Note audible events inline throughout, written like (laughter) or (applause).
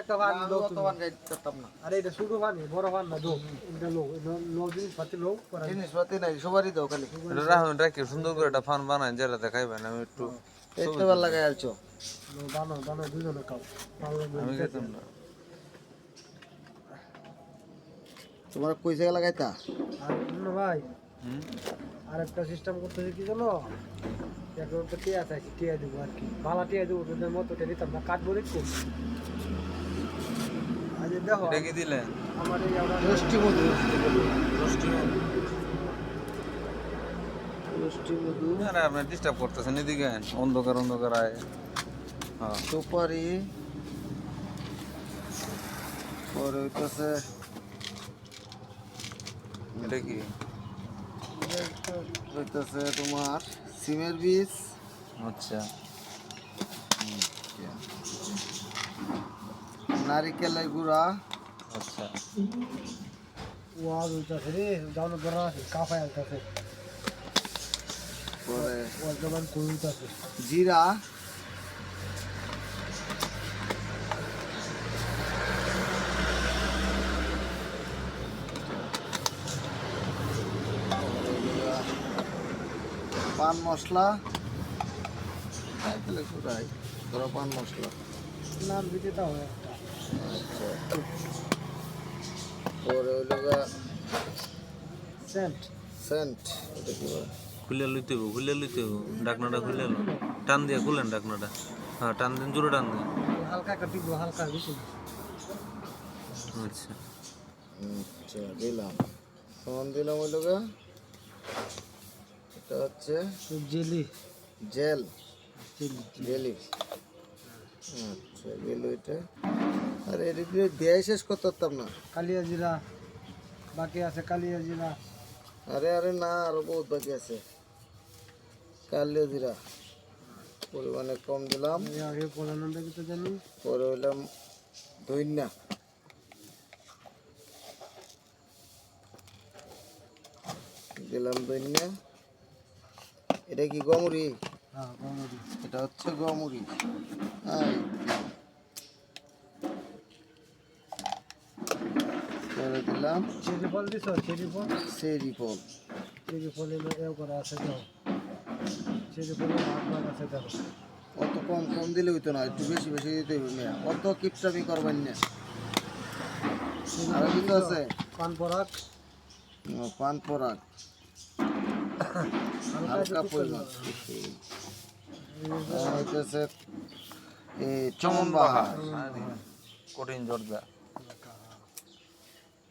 একটা পান দাও অত তুমি। পান খাইতে না। আরে এটা ছোট পানি বড় পান না দো এটা লো লো জিনিস পাতি জিনিসপাতি নাই সবারই দাও খালি। এটা রাখি সুন্দর করে একটা ফান বানাই যেটাতে খাইবেন আমি একটু দেখতে ভালো লাগাই আলছো। লো বানো বানো দুজনে খাও। আমি খেতাম না। তোমার কই জায়গা লাগাইতা? আর ভাই হুম? আর একটা সিস্টেম করতেছে কি জানো? এখন তো টিয়া চাইছি টিয়া দেবো আর কি। ভালো টিয়া দেবো তোদের মতো দিতাম না কাটবো দেখো আজ দেখো এটা কি দিলেন আমার এই আমরা রষ্টি মধু রষ্টি মধু রষ্টি রষ্টি আপনি ডিস্টার্ব করতেছেন এদিকে। অন্ধকার অন্ধকার আয়। হ্যাঁ। সুপারি। পরে হইতেছে এটা কি? হইতেছে তোমার সিমের বীজ। আচ্ছা। নারিকেলের গুঁড়া। আচ্ছা। ওয়াজ হইতাছে রে যাও না বড় আছে কাফায় আলতাছে পরে ওয়াজ জবান কই হইতাছে জিরা। পান মশলা। ধরো পান মশলা। নাম দিতে পরে হইল সেন্ট। সেন্ট। এটা কি বলে খুলে লইতে হব খুলে লইতে হব ডাকনাটা খুলে লো টান দিয়ে খুলেন ডাকনাটা। হ্যাঁ টান দিন জোরে টান দিন। হালকা টিপো হালকা বেশি। আচ্ছা। আচ্ছা দিলাম। সমান দিলাম গা এটা হচ্ছে জেলি। Jail jelly. জেলি। আচ্ছা গেল এটা। আর ভিতরে দেয় শেষ করতে পারতাম না? কালিয়া জিরা বাকি আছে কালিয়া জিরা আরে আরে না আরও বহুত বাকি আছে। কালো জিরা পরিমাণে কম দিলাম। পরে হইলাম দৈন্যা দিলাম দৈন্যা এটা কি গমুরি হ্যাঁ এটা হচ্ছে গমুরি এই পরে দিলাম। চেরি ফল দিছ? চেরি ফল? সেরি ফল। চেরি ফল এও করা আছে দাও। চেরি ফলের ভাগ ভাগ আছে দেখো অত কম কম দিলে হইতো না একটু বেশি বেশি দিতে হবে না অত কিপটামি করবেন না। আর কিছু আছে? পান পরাগ? ও, পান পরাগ। (coughs) হালকা পরিমাণ। হইতেছে এই চমন বাহার। কঠিন জর্দা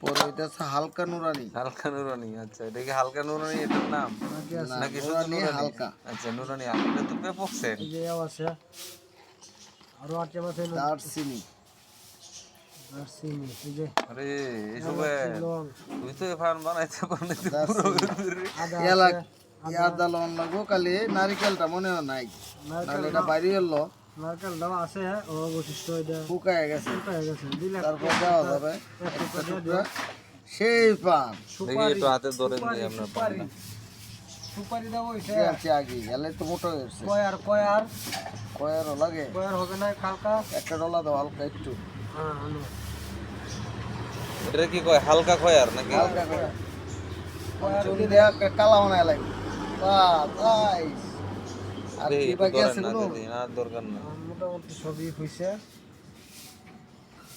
পরে হইতেছে হালকা নুরানি। হালকা নুরানি আচ্ছা এটা কি হালকা নুরানি এটার নাম? আছে? নাকি শুধু নুরানি হালকা। আচ্ছা নুরানি হালকা। তো ব্যাপক এই যে আছে। আরও চামচ এনে দারচিনি। দারচিনি এই যে। আরে এসবে তুই তো ফার্ম বানাইতে পারলি আদা এলাক আছে আদা লন লাগবো খালি নারিকেলটা মনে হয় নাই। নারকেল এটা বাইরে এলো। নারকেল দাও আছে ও অবশিষ্ট এটা শুকায় গেছে। হয়ে গেছে। দিলে তারপর দেওয়া যাবে। একটা টুকরা। সেই পান। দেখি একটু হাতে ধরে দিই সুপারি। পানটা সুপারি দাও কি আনছি আগে এলে তো মোটো হয়ে গেছে কয়ার কয়ার। কয়েরও লাগে। কয়ার হবে না কালকা একটা ডলা দাও হালকা একটু। হ্যাঁ হ্যালো এটা কি কয় হালকা খয়ার নাকি? হালকা করে চুলি দেয়া কালা বানায় লাগে বাহ নাইস আর কি বাকি আছে না কোনো? না দরকার না। মোটামুটি সবই হয়েছে